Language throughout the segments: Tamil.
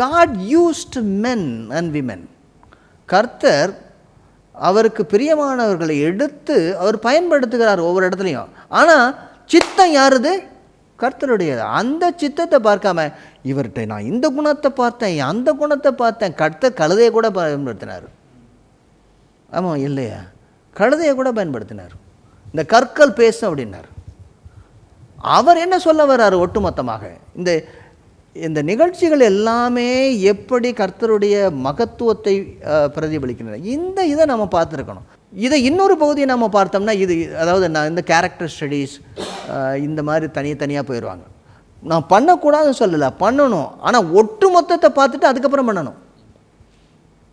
God used men and women கர்த்தர் அவருக்கு பிரியமானவர்களை எடுத்து அவர் பயன்படுத்துகிறார் ஒவ்வொரு இடத்துலையும். ஆனால் சித்தம் யாருது? கர்த்தருடையது. அந்த சித்தத்தை பார்க்காம இவர்கிட்ட நான் இந்த குணத்தை பார்த்தேன் அந்த குணத்தை பார்த்தேன். கர்த்தர் கழுதையை கூட பயன்படுத்தினார். ஆமாம் இல்லையா? கழுதையை கூட பயன்படுத்தினார். இந்த கற்கள் பேசும் அப்படின்னார். அவர் என்ன சொல்ல வர்றாரு ஒட்டுமொத்தமாக? இந்த இந்த நிகழ்ச்சிகள் எல்லாமே எப்படி கர்த்தருடைய மகத்துவத்தை பிரதிபலிக்கின்றன? இந்த இதை நம்ம பார்த்துருக்கணும். இதை இன்னொரு பகுதியை நம்ம பார்த்தோம்னா இது அதாவது நான் இந்த கேரக்டர் ஸ்டடீஸ் இந்த மாதிரி தனித்தனியாக போயிடுவாங்க நான் பண்ணக்கூடாதுன்னு சொல்லலை பண்ணணும். ஆனால் ஒட்டு மொத்தத்தை பார்த்துட்டு அதுக்கப்புறம் பண்ணணும்.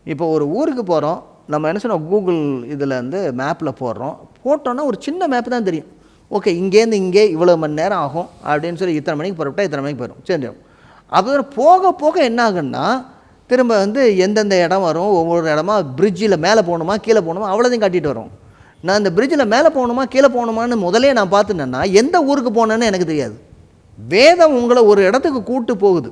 இப்போ ஒரு ஊருக்கு போகிறோம் நம்ம என்ன சொன்னோம் கூகுள் இதில் வந்து மேப்பில் போடுறோம். போட்டோன்னா ஒரு சின்ன மேப் தான் தெரியும். ஓகே இங்கேருந்து இங்கே இவ்வளோ மணி நேரம் ஆகும் அப்படின்னு சொல்லி இத்தனை மணிக்கு புறப்பட்டா இத்தனை மணிக்கு போயிடும் சரி அப்புறம் போக போக என்ன ஆகுன்னா திரும்ப வந்து எந்தெந்த இடம் வரும் ஒவ்வொரு இடமா பிரிட்ஜில் மேலே போகணுமா கீழே போகணுமா அவ்வளோதையும் காட்டிகிட்டு வரும். நான் இந்த பிரிட்ஜில் மேலே போகணுமா கீழே போகணுமான்னு முதலே நான் பார்த்துனேன்னா எந்த ஊருக்கு போனேன்னு எனக்கு தெரியாது. வேதம் உங்களை ஒரு இடத்துக்கு கூட்டு போகுது.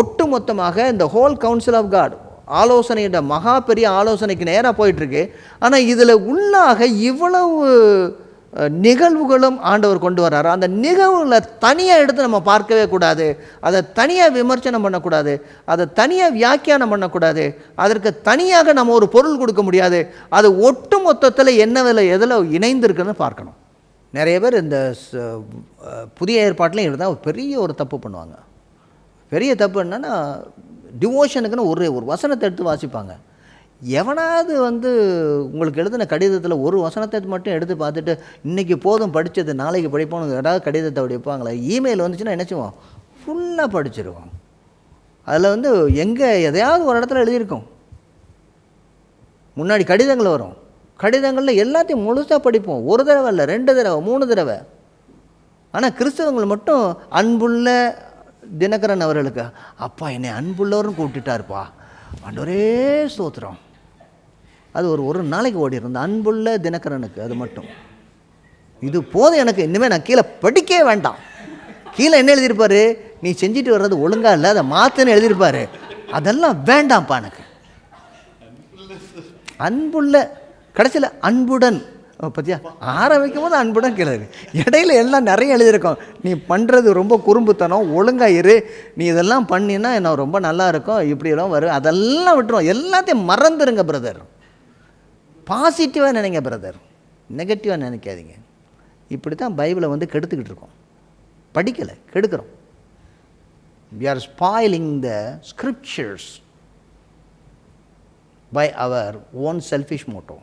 ஒட்டு மொத்தமாக இந்த ஹோல் கவுன்சில் ஆஃப் காட் ஆலோசனையிட மகா பெரிய ஆலோசனைக்கு நேராக போயிட்டுருக்கு ஆனால் இதில் உள்ளாக இவ்வளவு நிகழ்வுகளும் ஆண்டவர் கொண்டு வர்றாரு. அந்த நிகழ்வுகளை தனியாக எடுத்து நம்ம பார்க்கவே கூடாது. அதை தனியாக விமர்சனம் பண்ணக்கூடாது. அதை தனியாக வியாக்கியானம் பண்ணக்கூடாது. அதற்கு தனியாக நம்ம ஒரு பொருள் கொடுக்க முடியாது. அது ஒட்டு மொத்தத்தில் என்னவில் எதில் இணைந்திருக்குன்னு பார்க்கணும். நிறைய பேர் இந்த புதிய ஏற்பாட்டிலையும் இருந்தால் பெரிய ஒரு தப்பு பண்ணுவாங்க. பெரிய தப்பு என்னென்னா டிவோஷனுக்குன்னு ஒரு ஒரு வசனத்தை எடுத்து வாசிப்பாங்க. எவனாவது வந்து உங்களுக்கு எழுதின கடிதத்தில் ஒரு வசனத்தை மட்டும் எடுத்து பார்த்துட்டு இன்றைக்கி போதும் படித்தது நாளைக்கு படிப்போம்னு ஏதாவது கடிதத்தை அப்படி வைப்பாங்களே? இமெயில் வந்துச்சுன்னா என்ன செய்வோம்? ஃபுல்லாக படிச்சிருவோம். அதில் வந்து எங்கே எதையாவது ஒரு இடத்துல எழுதியிருக்கும். முன்னாடி கடிதங்கள் வரும். கடிதங்களில் எல்லாத்தையும் முழுசாக படிப்போம். ஒரு தடவை இல்லை ரெண்டு தடவை மூணு தடவை. ஆனால் கிறிஸ்தவங்கள் மட்டும் அன்புள்ள தினகரன் அவர்களுக்கு அப்பா என்னை அன்புள்ளவர்னு கூப்பிட்டுட்டாருப்பா. ஆண்டவரே ஸ்தோத்திரம். அது ஒரு ஒரு நாளைக்கு ஓடிடும் அன்புள்ள தினகரனுக்கு அது மட்டும். இது போதும் எனக்கு இனிமேல் நான் கீழே படிக்கவே வேண்டாம். கீழே என்ன எழுதியிருப்பார்? நீ செஞ்சுட்டு வர்றது ஒழுங்காக இல்லை அதை மாற்றுன்னு எழுதியிருப்பாரு. அதெல்லாம் வேண்டாம்ப்பா எனக்கு. அன்புள்ள கடைசியில் அன்புடன் ஓ, ஆரம்பிக்கும் போது அன்புடன் கீழே இடையில எல்லாம் நிறைய எழுதியிருக்கோம். நீ பண்ணுறது ரொம்ப குறும்புத்தனம் ஒழுங்காக இரு. நீ இதெல்லாம் பண்ணினா என்ன ரொம்ப நல்லா இருக்கும் இப்படியெல்லாம் வரும். அதெல்லாம் விட்டுரும் எல்லாத்தையும் மறந்துடுங்க பிரதர் பாசிட்டிவாக நினைங்க பிரதர் நெகட்டிவாக நினைக்காதீங்க. இப்படி தான் பைபிளை வந்து கெடுத்துக்கிட்டு இருக்கோம். படிக்கலை கெடுக்கிறோம். We are spoiling the scriptures by our own selfish motto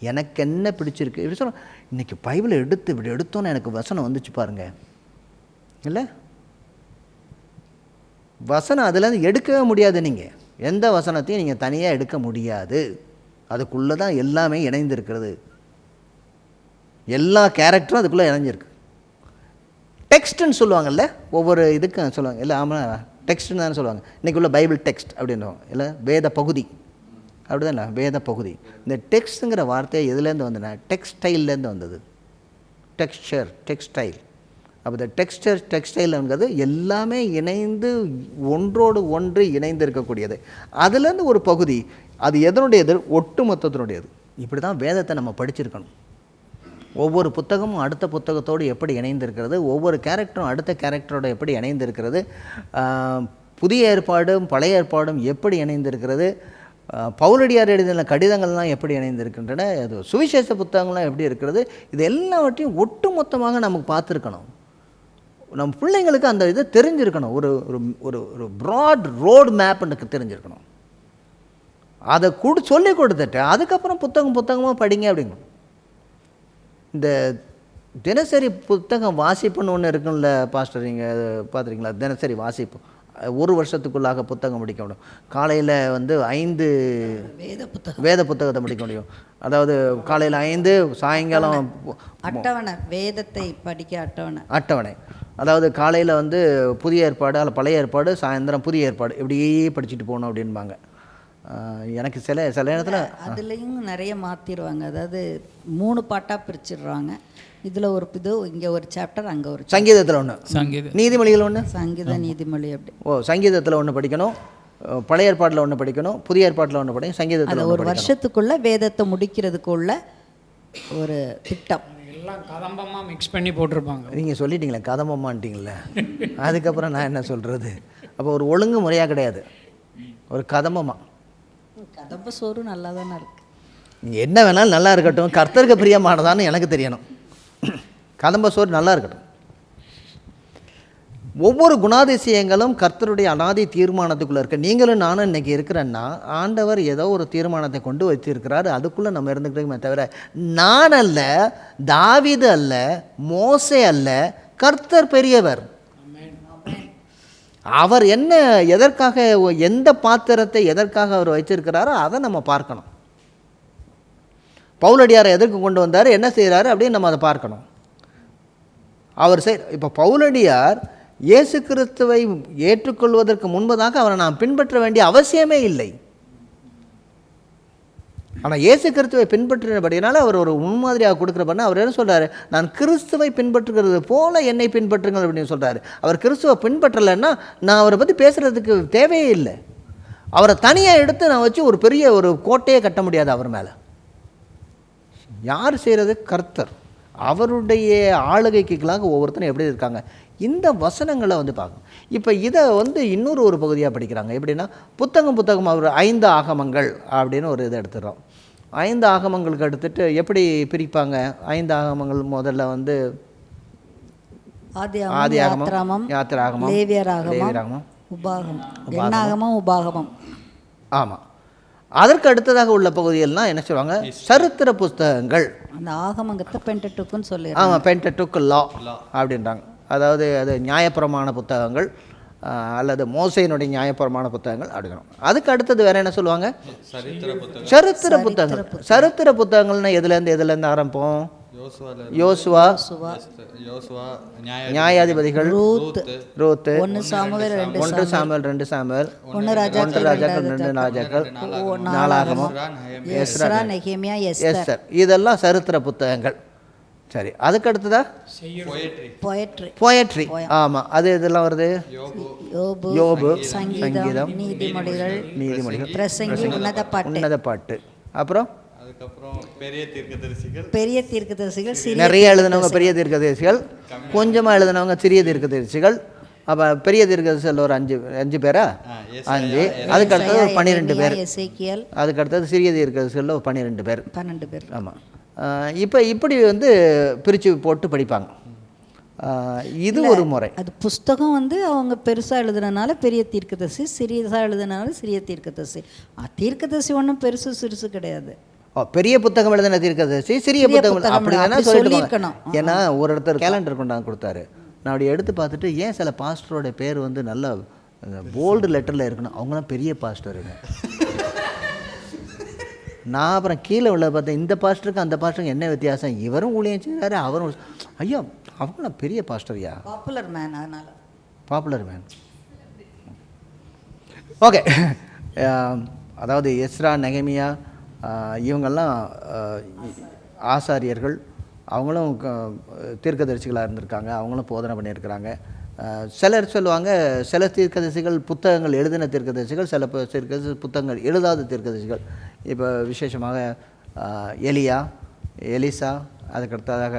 எனக்கு என்ன பிடிச்சிருக்கு? இப்படி சொல்ல இன்றைக்கி பைபிளை எடுத்து இப்படி எடுத்தோன்னே எனக்கு வசனம் வந்துச்சு பாருங்க. இல்லை? வசனம் அதுலேருந்து எடுக்கவே முடியாது நீங்கள் எந்த வசனத்தையும் நீங்கள் தனியாக எடுக்க முடியாது. அதுக்குள்ளே தான் எல்லாமே இணைந்திருக்கிறது. எல்லா கேரக்டரும் அதுக்குள்ளே இணைஞ்சிருக்கு. டெக்ஸ்ட்டுன்னு சொல்லுவாங்கல்ல ஒவ்வொரு இதுக்கும் சொல்லுவாங்க. இல்லை ஆமாம் டெக்ஸ்ட்டுன்னு தானே சொல்லுவாங்க. இன்றைக்கி உள்ள பைபிள் டெக்ஸ்ட் அப்படின்றவங்க. இல்லை வேத பகுதி. அப்படி தானே வேத பகுதி. இந்த டெக்ஸ்ட்டுங்கிற வார்த்தை எதுலேருந்து வந்ததுன்னா டெக்ஸ்டைல்லேருந்து வந்தது. டெக்ஸ்டர் டெக்ஸ்டைல் அப்போ இந்த டெக்ஸ்டர் டெக்ஸ்டைலுங்கிறது எல்லாமே இணைந்து ஒன்றோடு ஒன்று இணைந்து இருக்கக்கூடியது அதுலேருந்து ஒரு பகுதி அது எதனுடையது? ஒட்டு மொத்தத்தினுடையது இப்படி தான் வேதத்தை நம்ம படிச்சிருக்கணும். ஒவ்வொரு புத்தகமும் அடுத்த புத்தகத்தோடு எப்படி இணைந்திருக்கிறது ஒவ்வொரு கேரக்டரும் அடுத்த கேரக்டரோடு எப்படி இணைந்திருக்கிறது புதிய ஏற்பாடும் பழைய ஏற்பாடும் எப்படி இணைந்திருக்கிறது பௌரடியார் பவுலடியார் எழுதின கடிதங்கள்லாம் எப்படி இணைந்திருக்கின்றன அது சுவிசேஷ புத்தகங்கள்லாம் எப்படி இருக்கிறது இது எல்லாவற்றையும் ஒட்டு மொத்தமாக நமக்கு பார்த்துருக்கணும். நம்ம பிள்ளைங்களுக்கு அந்த இதை தெரிஞ்சிருக்கணும். ஒரு ஒரு ஒரு ஒரு ப்ராட் ரோடு மேப் எனக்கு தெரிஞ்சிருக்கணும். அதை கொடு சொல்லி கொடுத்துட்டு அதுக்கப்புறம் புத்தகம் புத்தகமாக படிங்க அப்படிங்கணும் இந்த தினசரி புத்தகம் வாசிப்புன்னு ஒன்று இருக்குல்ல பாஸ்டர் நீங்கள் பார்த்துருக்கீங்களா தினசரி வாசிப்பு. ஒரு வருஷத்துக்குள்ளாக புத்தகம் படிக்க முடியும். காலையில் வந்து ஐந்து வேத புத்தகம். வேத புத்தகத்தை படிக்க முடியும். அதாவது காலையில் ஐந்து சாயங்காலம் அட்டவணை. வேதத்தை படிக்க அட்டவணை. அட்டவணை. அதாவது காலையில் வந்து புதிய ஏற்பாடு அல்ல பழைய ஏற்பாடு சாயந்தரம் புதிய ஏற்பாடு. இப்படியே படிச்சுட்டு போகணும் அப்படின்பாங்க. எனக்கு சில சில இடத்துல அதுலேயும் நிறைய மாற்றிடுவாங்க அதாவது மூணு பாட்டாக பிரிச்சிடுறாங்க. இதில் ஒரு இது இங்கே ஒரு சாப்டர் அங்கே ஒரு சங்கீதத்தில் ஒன்று சங்கீத நீதிமொழிகள் ஒன்று சங்கீத நீதிமொழி அப்படி. ஓ சங்கீதத்தில் ஒன்று படிக்கணும். பழைய ஏற்பாட்டில் ஒன்று படிக்கணும். புதிய ஏற்பாட்டில் ஒன்று படிக்கணும். சங்கீதத்தில் ஒரு வருஷத்துக்குள்ள வேதத்தை முடிக்கிறதுக்குள்ள ஒரு திட்டம். எல்லாம் கதம்பமாக மிக்ஸ் பண்ணி போட்டிருப்பாங்க. நீங்கள் சொல்லிட்டீங்களே கதம்பமான்ட்டீங்களே. அதுக்கப்புறம் நான் என்ன சொல்கிறது அப்போ ஒரு ஒழுங்கு முறையாக கிடையாது. ஒரு கதம்பமா. கதம்ப சோறு நல்லா தானே இருக்கு. நீங்கள் என்ன வேணாலும் நல்லா இருக்கட்டும். கர்த்தருக்கு பிரியமானதான்னு எனக்கு தெரியணும். கதம்ப சோறு நல்லா இருக்கட்டும். ஒவ்வொரு குணாதிசயங்களும் கர்த்தருடைய அனாதி தீர்மானத்துக்குள்ளே இருக்கு. நீங்களும் நானும் இன்னைக்கு இருக்கிறேன்னா ஆண்டவர் ஏதோ ஒரு தீர்மானத்தை கொண்டு வச்சிருக்கிறாரு அதுக்குள்ளே நம்ம இருந்துக்கிட்டோமே தவிர நான் அல்ல தாவிது அல்ல மோசே அல்ல கர்த்தர் பெரியவர். அவர் என்ன எதற்காக எந்த பாத்திரத்தை எதற்காக அவர் வச்சிருக்கிறாரோ அதை நம்ம பார்க்கணும். பவுலடியாரை எதற்கு கொண்டு வந்தார் என்ன செய்கிறாரு அப்படின்னு நம்ம அதை பார்க்கணும். அவர் செய் இப்போ பவுலடியார் இயேசு கிறிஸ்துவை ஏற்றுக்கொள்வதற்கு முன்பதாக அவரை நாம் பின்பற்ற வேண்டிய அவசியமே இல்லை. ஆனால் இயேசு கிறிஸ்துவை பின்பற்றினபடினால அவர் ஒரு முன்மாதிரியாக கொடுக்குறப்பன்னா அவர் என்ன சொல்கிறார் நான் கிறிஸ்துவை பின்பற்றுகிறது போல என்னை பின்பற்றுங்கள் அப்படின்னு சொல்கிறாரு அவர் கிறிஸ்துவை பின்பற்றலைன்னா நான் அவரை பற்றி பேசுகிறதுக்கு தேவையே இல்லை. அவரை தனியாக எடுத்து நான் வச்சு ஒரு பெரிய ஒரு கோட்டையே கட்ட முடியாது அவர் மேலே. யார் செய்கிறது கர்த்தர். அவருடைய ஆளுகைக்குள்ளாக ஒவ்வொருத்தரும் எப்படி இருக்காங்க? இந்த வசனங்களை வந்து பார்க்கணும். இப்போ இதை வந்து இன்னொரு ஒரு பகுதியாக படிக்கிறாங்க. எப்படின்னா புத்தகம் புத்தகம் அவர் ஐந்து ஆகமங்கள் அப்படின்னு ஒரு இதை எடுத்துடுறோம். ஐந்து ஆகமங்களுக்கு எடுத்துட்டு எப்படி பிரிப்பாங்க? ஐந்து ஆகமங்கள் முதல்ல வந்து ஆதி ஆகமம் யாத்திராகமம் லேவியராகமம் உபாகமம். எண்ணாகமம் உபாகமம். ஆமாம் அதற்கு அடுத்ததாக உள்ள பகுதியெல்லாம் என்ன சொல்லுவாங்க? சரித்திர புஸ்தகங்கள். அந்த ஆகமங்கத்தை பென்டட்டுக்குன்னு சொல்லி ஆமாம் பென்டட்டுக்கு லா அப்படின்றாங்க. அதாவது அது நியாயப்பிரமாண புத்தகங்கள். அல்லது மோசையினுடைய நியாயப்பிரமாண புத்தகங்கள் அப்படிங்கிறோம் அதுக்கு அடுத்தது வேற என்ன சொல்லுவாங்க? சரித்திர புத்தகங்கள். சரித்திர புத்தகங்கள்னா எதுலேருந்து எதுலேருந்து ஆரம்பிப்போம்? யோசுவா நியாயாதிபதிகள் ரூத் ரூத்து. ஒன்று சாமுவேல் ரெண்டு ஒன்று சாமுவேல். ரெண்டு சாமுவேல். ஒன்று ராஜா ஒன்று ராஜாக்கள் ரெண்டு ராஜாக்கள். நாளாகமம் இதெல்லாம் சரித்திர புத்தகங்கள். சரி அதுக்கு அடுத்ததா பொயட்ரி போயட்ரி ஆமாம் அது இதெல்லாம் வருது? யோபு. யோபு சங்கீதம் நீதிமொழிகள் நீதிமொழிகள். பிரசங்கி உன்னத பாட்டு. உன்னத பாட்டு. அப்புறம்? பெரிய தீர்க்கதரிசிகள். பெரிய தீர்க்கதரிசிகள் சிறிய நிறைய எழுதினவங்க பெரிய தீர்க்கதரிசிகள் கொஞ்சமாக எழுதினவங்க சிறிய தீர்க்கதரிசிகள். அப்போ பெரிய தீர்க்கதரிசிகள் ஒரு அஞ்சு அஞ்சு பேரா? அஞ்சு. அதுக்கு அடுத்தது ஒரு பன்னிரெண்டு பேர். அதுக்கு அடுத்தது சிறிய தீர்க்கதரிசிகளில் ஒரு பன்னிரெண்டு பேர். பன்னெண்டு பேர். ஆமாம் இப்போ இப்படி வந்து பிரித்து போட்டு படிப்பாங்க. இது ஒரு முறை. அது புஸ்தகம் வந்து அவங்க பெருசாக எழுதுனனால பெரிய தீர்க்கதரிசி சிறியதாக எழுதுனால சிறிய தீர்க்கதரிசி. அ, தீர்க்கதரிசி ஒன்றும் பெருசு சிறுசு கிடையாது. பெரிய புத்தகம் எழுதின தீர்க்கதரிசி சிறிய புத்தகம் புத்தகம் அப்படி வேணா அப்படி சொல்லிட்டு சொல்லியிருக்கணும். போங்க. ஏன்னா ஒரு இடத்துல கேலண்டர் கொண்டாந்து கொடுத்தாரு. நான் அப்படி எடுத்து பார்த்துட்டு ஏன் சில பாஸ்டரோட பேர் வந்து நல்ல போல்டு லெட்டரில் இருக்கணும். அவங்களாம் பெரிய பாஸ்டருங்க நான் அப்புறம் கீழே உள்ள பார்த்தேன் இந்த பாஸ்டருக்கு அந்த பாஸ்டருக்கு என்ன வித்தியாசம்? இவரும் ஊழியம் செய்கிறாரு அவரும் ஐயா அவங்களாம் பெரிய பாஸ்டர்யா பாப்புலர் மேன் அதனால. பாப்புலர் மேன் ஓகே அதாவது எஸ்ரா நெகமியா இவங்கெல்லாம் ஆசாரியர்கள் அவங்களும் தீர்க்கதரிசிகளாக இருந்திருக்காங்க அவங்களும் போதனை பண்ணியிருக்கிறாங்க. சிலர் சொல்லுவாங்க சில தீர்க்கதரிசிகள் புத்தகங்கள் எழுதின தீர்க்கதரிசிகள் சில தீர்க்கதரிசி புத்தகங்கள் எழுதாத தீர்க்கதரிசிகள். இப்போ விசேஷமாக எலியா எலிசா அதுக்கடுத்ததாக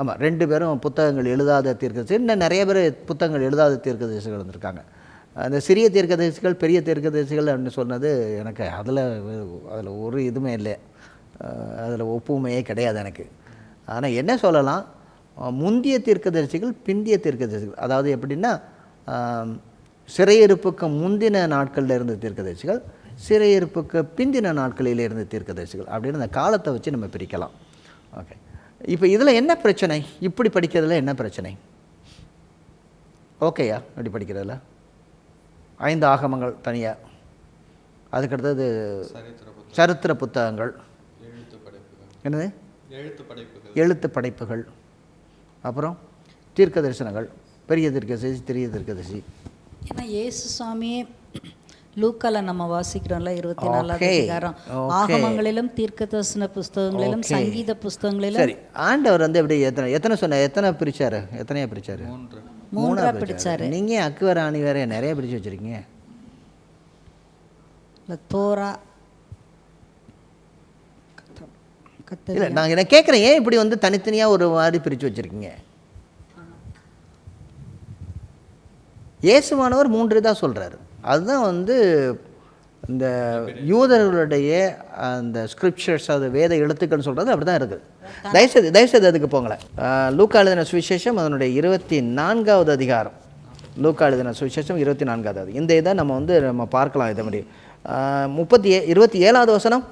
ஆமாம் ரெண்டு பேரும் புத்தகங்கள் எழுதாத தீர்க்கதரிசி இன்னும் நிறைய பேர் புத்தகங்கள் எழுதாத தீர்க்கதரிசிகள் இருந்திருக்காங்க. அந்த சிறிய தீர்க்கதரிசிகள் பெரிய தீர்க்கதரிசிகள் அப்படின்னு சொன்னது எனக்கு அதில் அதில் ஒரு இதுவுமே இல்லை. அதில் ஒப்புமையே கிடையாது எனக்கு. ஆனால் என்ன சொல்லலாம் முந்திய தீர்க்கதரிசிகள் பிந்திய தீர்க்கதரிசிகள். அதாவது எப்படின்னா சிறையிருப்புக்கு முந்தின நாட்களில் இருந்த தீர்க்கதரிசிகள் சிறையிருப்புக்கு பிந்தின நாட்களில் இருந்த தீர்க்கதரிசிகள் அப்படின்னு அந்த காலத்தை வச்சு நம்ம பிரிக்கலாம். ஓகே. இப்போ இதில் என்ன பிரச்சனை? இப்படி படிக்கிறதுல என்ன பிரச்சனை? ஓகேயா? இப்படி படிக்கிறதுல? ஐந்து ஆகமங்கள் தனியாக அதுக்கடுத்தது சரித்திர புத்தகங்கள். என்னது? எழுத்து படைப்புகள். அப்புறம் தீர்க்க தரிசனங்கள் பெரிய தீர்க்கதரிசி சிறிய தீர்க்கதரிசி. ஏன்னா இயேசு சுவாமியே லூக்கால நம்ம வாசிக்கிறோம்ல இருபத்தி. அதிகாரம். Okay. ஆகமங்களிலும் தீர்க்கதரிசன புஸ்தகங்களிலும் Okay. சங்கீத புஸ்தகங்களிலும். சரி ஆண்டவர் வந்து எப்படி எத்தனை எத்தனை சொன்ன எத்தனை பிரிச்சாரு? எத்தனையா பிரிச்சாரு? மூன்றா. பிடிச்சாரு நீங்க அக்கு வேற ஆணி வேற நிறைய பிரிச்சு வச்சிருக்கீங்க? தோரா இல்லை நான் என்ன கேட்குறேன் ஏன் இப்படி வந்து தனித்தனியாக ஒரு மாதிரி பிரித்து வச்சுருக்கீங்க? இயேசுவானவர் மூன்று தான் சொல்கிறாரு அதுதான் வந்து இந்த யூதர்களுடைய அந்த ஸ்கிரிப்சர்ஸ் அது வேத எழுத்துக்கள்னு சொல்கிறது அப்படி தான் இருக்குது. தயவுசெய்து தயவுசெய்து அதுக்கு போங்களேன். ஆஹ் லூக்கா எழுதின சுவிசேஷம் அதனுடைய இருபத்தி நான்காவது அதிகாரம். லூக்கா எழுதின சுவிசேஷம் இருபத்தி நான்காவது. இந்த இதை நம்ம வந்து நம்ம பார்க்கலாம் இதை மாதிரி முப்பத்தி ஏ இருபத்தி ஏழாவது வசனம்.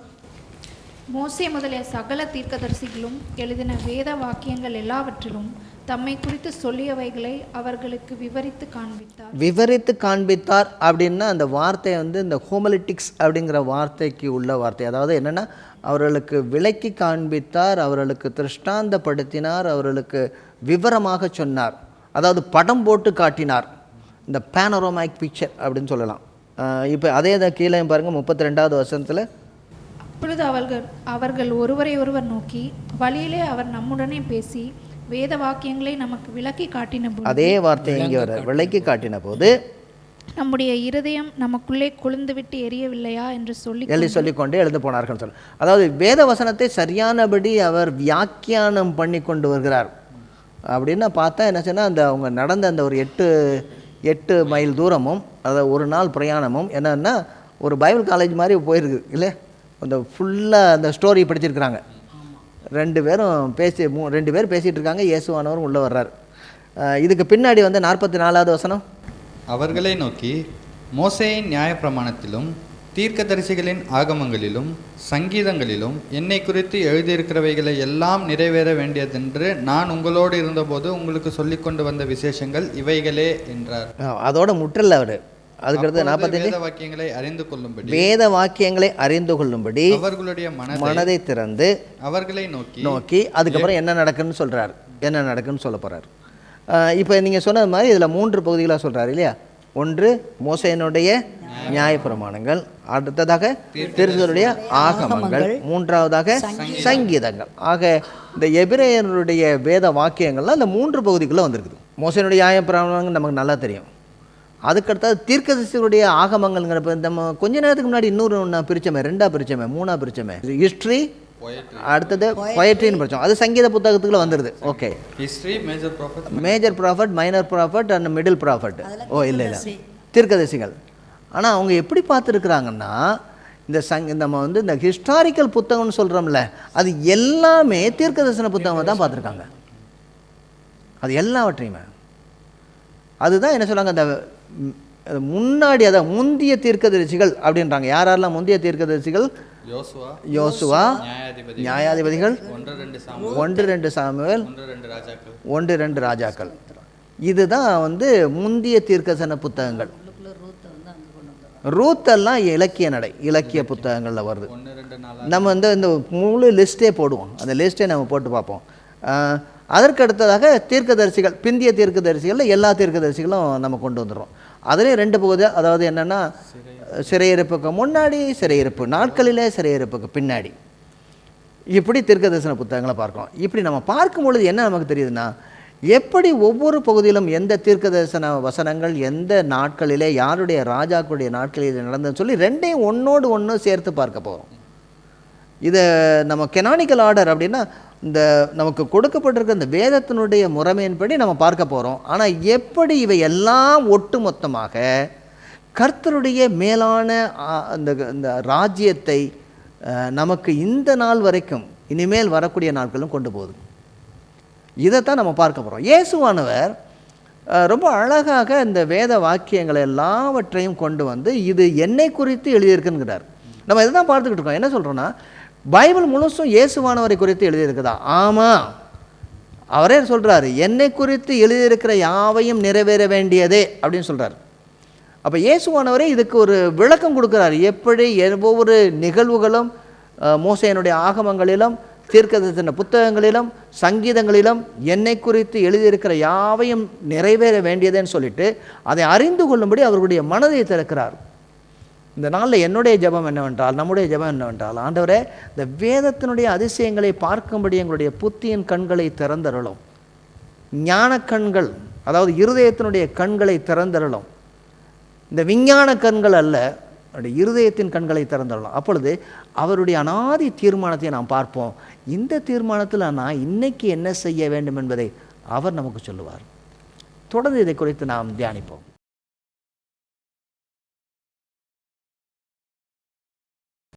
மோசே முதலிய சகல தீர்க்கதரிசிகளும் எழுதின வேத வாக்கியங்கள் எல்லாவற்றிலும் தம்மை குறித்து சொல்லியவைகளை அவர்களுக்கு விவரித்து காண்பித்தார். விவரித்து காண்பித்தார் அப்படின்னா அந்த வார்த்தை வந்து இந்த ஹோமலிட்டிக்ஸ் அப்படிங்கிற வார்த்தைக்கு உள்ள வார்த்தை. அதாவது என்னென்னா அவர்களுக்கு விளக்கி காண்பித்தார் அவர்களுக்கு திருஷ்டாந்தப்படுத்தினார் அவர்களுக்கு விவரமாக சொன்னார். அதாவது படம் போட்டு காட்டினார். இந்த பேனரோமேக் பிக்சர் அப்படின்னு சொல்லலாம். இப்போ அதே தான் கீழே பாருங்கள் முப்பத்தி ரெண்டாவது வருஷத்தில் அப்பொழுது அவர்கள் அவர்கள் ஒருவரை ஒருவர் நோக்கி வழியிலே அவர் நம்முடனே பேசி வேத வாக்கியங்களை நமக்கு விளக்கி காட்டின போது அதே வார்த்தை இங்கே வர விளக்கி காட்டின போது நம்முடைய இருதயம் நமக்குள்ளே கொழுந்துவிட்டு எரியவில்லையா? என்று சொல்லி எழுதி சொல்லிக்கொண்டே எழுந்து போனார்கள் சொல்ல அதாவது வேத வசனத்தை சரியானபடி அவர் வியாக்கியானம் பண்ணி கொண்டு வருகிறார். அப்படின்னு பார்த்தா என்ன சொன்னால் அந்த அவங்க நடந்த அந்த ஒரு எட்டு எட்டு மைல் தூரமும் அதாவது ஒரு நாள் பிரயாணமும் என்னன்னா ஒரு பைபிள் காலேஜ் மாதிரி போயிருக்கு இல்லை அந்த ஃபுல்லாக அந்த ஸ்டோரி படிச்சிருக்கிறாங்க. ரெண்டு பேரும் பேசி மூ ரெண்டு பேர் பேசிகிட்டு இருக்காங்க இயேசுவானவரும் உள்ளே வர்றார். இதுக்கு பின்னாடி வந்து நாற்பத்தி நாலாவது வசனம். அவர்களை நோக்கி மோசேயின் நியாயப்பிரமாணத்திலும் தீர்க்கதரிசிகளின் ஆகமங்களிலும் சங்கீதங்களிலும் என்னை குறித்து எழுதியிருக்கிறவைகளை எல்லாம் நிறைவேற வேண்டியதென்று நான் உங்களோடு இருந்தபோது உங்களுக்கு சொல்லிக் கொண்டு வந்த விசேஷங்கள் இவைகளே என்றார். அதோட முற்றல அவர். அதுக்கடுத்து நாற்பத்தஞ்சு வேத வாக்கியங்களை அறிந்து கொள்ளும்படி வேத வாக்கியங்களை அறிந்து கொள்ளும்படி அவர்களுடைய மனதை மனதை திறந்து அவர்களை நோக்கி நோக்கி அதுக்கப்புறம் என்ன நடக்குன்னு சொல்றாரு. என்ன நடக்குன்னு சொல்ல போறாரு. இப்போ நீங்கள் சொன்னது மாதிரி இதில் மூன்று பகுதிகளாக சொல்றாரு இல்லையா? ஒன்று மோசையனுடைய நியாயப்பிரமாணங்கள் அடுத்ததாக திருச்சலுடைய ஆகமங்கள் மூன்றாவதாக சங்கீதங்கள். ஆக இந்த எபிரேயருடைய வேத வாக்கியங்கள்லாம் இந்த மூன்று பகுதிக்குள்ளே வந்திருக்குது. மோசையனுடைய நியாயப்பிரமாணங்கள் நமக்கு நல்லா தெரியும். அதுக்கடுத்தது தீர்க்கதரிசிகளுடைய ஆகமங்கள்ங்கிறப்ப நம்ம கொஞ்ச நேரத்துக்கு முன்னாடி இன்னொரு ஒன்று பிரிச்சோமே ரெண்டா பிரிச்சோமே மூணா பிரிச்சோமே. ஹிஸ்ட்ரி அடுத்தது பொயட்ரின்னு படித்தோம் அது சங்கீத புத்தகத்துக்குள்ள வந்துடுது okay history major prophet major prophet minor prophet and middle prophet ஓ இல்லை இல்லை. தீர்க்கதரிசிகள். ஆனால் அவங்க எப்படி பார்த்துருக்குறாங்கன்னா இந்த சங் நம்ம வந்து இந்த ஹிஸ்டாரிக்கல் புத்தகம்னு சொல்கிறோம்ல அது எல்லாமே தீர்க்கதரிசன புத்தகமாக தான் பார்த்துருக்காங்க. அது எல்லாவற்றையுமே. அதுதான் என்ன சொல்லுவாங்க அந்த முன்னாடி அதான் முந்திய தீர்க்கதரிசிகள் அப்படின்றாங்க. யார் யாரெல்லாம் முந்திய தீர்க்கதரிசிகள்? யோசுவா. யோசுவா. நியாயாதிபதி நியாயாதிபதிகள் ஒன்று ரெண்டு சாமி. ஒன்று ரெண்டு சாமுவேல். ஒன்று ரெண்டு ராஜாக்கள். இதுதான் வந்து முந்திய தீர்க்கசன புத்தகங்கள். ரூத்தெல்லாம் இலக்கிய நடை இலக்கிய புத்தகங்களில் வருது. நம்ம வந்து இந்த முழு லிஸ்ட்டே போடுவோம். அந்த லிஸ்ட்டே நம்ம போட்டு பார்ப்போம். அதற்கு அடுத்ததாக தீர்க்கதரிசிகள் பிந்திய தீர்க்கதரிசிகளில் எல்லா தீர்க்கதரிசிகளும் நம்ம கொண்டு வந்துடுறோம். அதுலேயும் ரெண்டு பகுதி அதாவது என்னென்னா சிறையிருப்புக்கு முன்னாடி சிறையிருப்பு நாட்களிலே சிறையிருப்புக்கு பின்னாடி. இப்படி தீர்க்கதரிசன புத்தகங்களை பார்க்கலாம் இப்படி நம்ம பார்க்கும் பொழுது என்ன நமக்கு தெரியுதுன்னா எப்படி ஒவ்வொரு பகுதியிலும் எந்த தீர்க்க தரிசன வசனங்கள் எந்த நாட்களிலே யாருடைய ராஜாக்களுடைய நாட்களில் நடந்ததுன்னு சொல்லி ரெண்டையும் ஒன்றோடு ஒன்று சேர்த்து பார்க்க போகிறோம் இதை நம்ம கெனானிக்கல் ஆர்டர் அப்படின்னா இந்த நமக்கு கொடுக்கப்பட்டிருக்க இந்த வேதத்தினுடைய முறைமையின்படி நம்ம பார்க்க போகிறோம் ஆனால் எப்படி இவை எல்லாம் ஒட்டுமொத்தமாக கர்த்தருடைய மேலான அந்த இந்த ராஜ்யத்தை நமக்கு இந்த நாள் வரைக்கும் இனிமேல் வரக்கூடிய நாட்களும் கொண்டு போகுது. இதைத்தான் நம்ம பார்க்க போகிறோம் இயேசுவானவர் ரொம்ப அழகாக இந்த வேத வாக்கியங்களை எல்லாவற்றையும் கொண்டு வந்து இது என்னை குறித்து எழுதியிருக்குங்கிறார். நம்ம இதை தான் பார்த்துக்கிட்டு இருக்கோம். என்ன சொல்கிறோன்னா பைபிள் முழுசும் இயேசுவானவரை குறித்து எழுதியிருக்குதா? ஆமாம் அவரே சொல்கிறாரு என்னை குறித்து எழுதியிருக்கிற யாவையும் நிறைவேற வேண்டியதே அப்படின்னு சொல்கிறார் அப்போ இயேசுவானவரே இதுக்கு ஒரு விளக்கம் கொடுக்குறாரு. எப்படி ஒவ்வொரு நிகழ்வுகளும் மோசையனுடைய ஆகமங்களிலும் தீர்க்கதரிசன புத்தகங்களிலும் சங்கீதங்களிலும் என்னை குறித்து எழுதியிருக்கிற யாவையும் நிறைவேற வேண்டியதுன்னு சொல்லிட்டு அதை அறிந்து கொள்ளும்படி அவர்களுடைய மனதை திறக்கிறார். இந்த நாளில் என்னுடைய ஜெபம் என்னவென்றால் நம்முடைய ஜெபம் என்னவென்றால் ஆண்டவரே இந்த வேதத்தினுடைய அதிசயங்களை பார்க்கும்படி எங்களுடைய புத்தியின் கண்களை திறந்தருளும். ஞான கண்கள் அதாவது இருதயத்தினுடைய கண்களை திறந்தருளும். இந்த விஞ்ஞான கண்கள் அல்ல அவருடைய இருதயத்தின் கண்களை திறந்துள்ளோம் அப்பொழுது அவருடைய அனாதி தீர்மானத்தை நாம் பார்ப்போம். இந்த தீர்மானத்தில் நான் இன்னைக்கு என்ன செய்ய வேண்டும் என்பதை அவர் நமக்கு சொல்லுவார். தொடர்ந்து இதை குறித்து நாம் தியானிப்போம்.